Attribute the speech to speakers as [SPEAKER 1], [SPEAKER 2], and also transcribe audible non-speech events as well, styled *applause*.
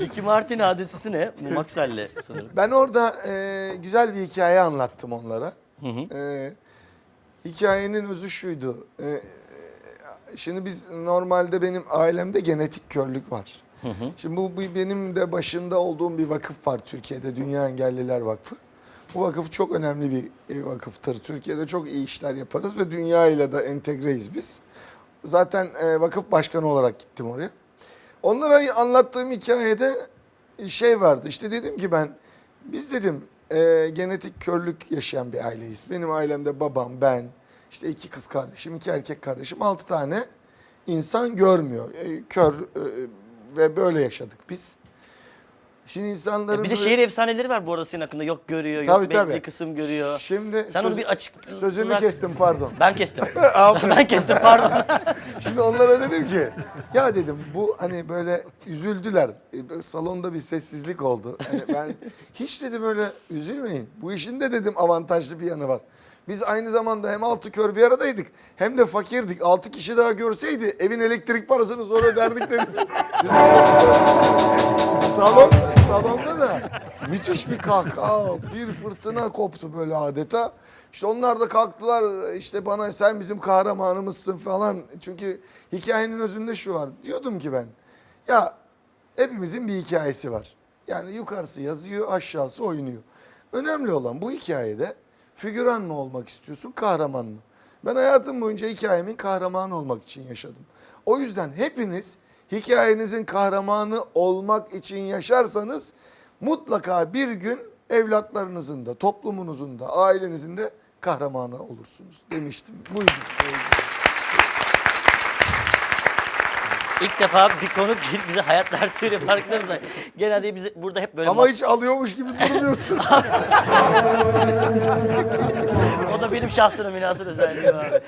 [SPEAKER 1] Ricky Martin hadisesi ne? Bu Maxwell'le sanırım.
[SPEAKER 2] Ben orada e, güzel bir hikaye anlattım onlara. E, hikayenin özü şuydu. E, e, şimdi biz normalde benim ailemde genetik körlük var. Şimdi bu, bu benim de başında olduğum bir vakıf var Türkiye'de Dünya Engelliler Vakfı. Bu vakıf çok önemli bir vakıftır. Türkiye'de çok iyi işler yaparız ve dünya ile de entegreyiz biz. Zaten e, vakıf başkanı olarak gittim oraya. Onlara anlattığım hikayede şey vardı. İşte dedim ki ben biz dedim e, genetik körlük yaşayan bir aileyiz. Benim ailemde babam, ben, işte iki kız kardeşim, iki erkek kardeşim, altı tane insan görmüyor. E, kör e, ve böyle yaşadık biz. Şimdi insanların
[SPEAKER 1] Bir de şehir efsaneleri var bu arada senin hakkında. Yok görüyor, yok
[SPEAKER 2] Tabii,
[SPEAKER 1] belli
[SPEAKER 2] tabii.
[SPEAKER 1] kısım görüyor.
[SPEAKER 2] Şimdi
[SPEAKER 1] Sen onu
[SPEAKER 2] söz-
[SPEAKER 1] bir açık...
[SPEAKER 2] sözünü kestim pardon.
[SPEAKER 1] Ben kestim. *laughs* Ben kestim pardon. *laughs*
[SPEAKER 2] Şimdi onlara dedim ki ya dedim bu hani böyle üzüldüler. E, Salonda bir sessizlik oldu. Hani ben hiç dedim öyle üzülmeyin. Bu işin de dedim avantajlı bir yanı var. Biz aynı zamanda hem altı kör bir aradaydık hem de fakirdik. Altı kişi daha görseydi evin elektrik parasını zor öderdik dedim. *laughs* Salon, salonda da müthiş bir kahkaha, bir fırtına koptu böyle adeta. İşte onlar da kalktılar işte bana sen bizim kahramanımızsın falan. Çünkü hikayenin özünde şu var. Diyordum ki ben ya hepimizin bir hikayesi var. Yani yukarısı yazıyor aşağısı oynuyor. Önemli olan bu hikayede figüran mı olmak istiyorsun kahraman mı? Ben hayatım boyunca hikayemin kahramanı olmak için yaşadım. O yüzden hepiniz hikayenizin kahramanı olmak için yaşarsanız mutlaka bir gün evlatlarınızın da, toplumunuzun da, ailenizin de kahramanı olursunuz demiştim. Buydu.
[SPEAKER 1] İlk defa bir gelip bize hayat dersi veriyor farkında mısın? Genelde biz burada hep böyle...
[SPEAKER 2] Ama hiç alıyormuş gibi durmuyorsun. *laughs*
[SPEAKER 1] O da benim şahsına münasır özelliğim abi.